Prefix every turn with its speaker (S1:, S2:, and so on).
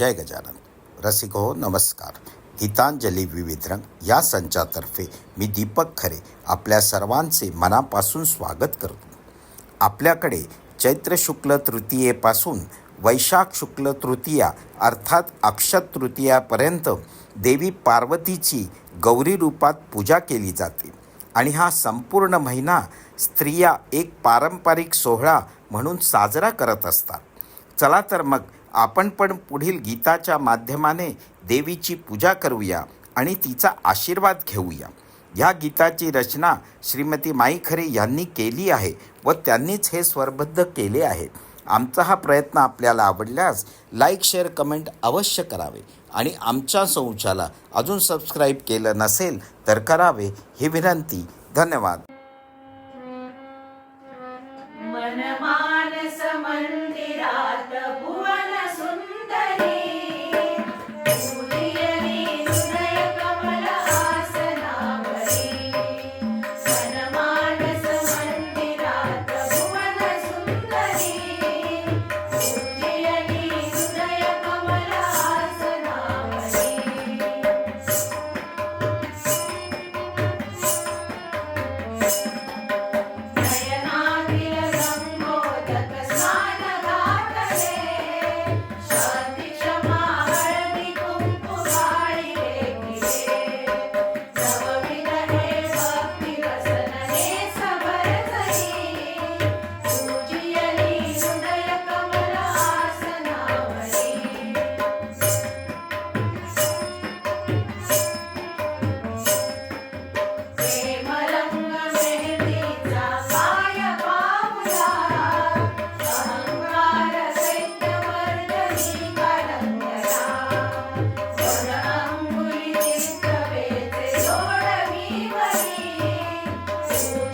S1: जय गजानन। रसिक हो नमस्कार। गीतांजली विविध रंग या संचातर्फे मी दीपक खरे आपल्या सर्वांचे मनापासून स्वागत करतो. आपल्याकडे चैत्र शुक्ल तृतीयेपासून वैशाख शुक्ल तृतीया अर्थात अक्षत तृतीयापर्यंत देवी पार्वतीची गौरी रूपात पूजा केली जाते आणि हा संपूर्ण महिना स्त्रिया एक पारंपरिक सोहळा म्हणून साजरा करत असतात. चला तर मग आपण पण पुढील गीताच्या माध्यमाने देवीची पूजा करूया आणि तिचा आशीर्वाद घेऊया. ह्या गीताची रचना श्रीमती माई खरे यांनी केली आहे व त्यांनीच हे स्वरबद्ध केले आहे. आमचा हा प्रयत्न आपल्याला आवडल्यास लाईक शेअर कमेंट अवश्य करावे आणि आमच्या संशाला अजून सबस्क्राईब केलं नसेल तर करावे ही विनंती. धन्यवाद. मन Thank you. Thank you.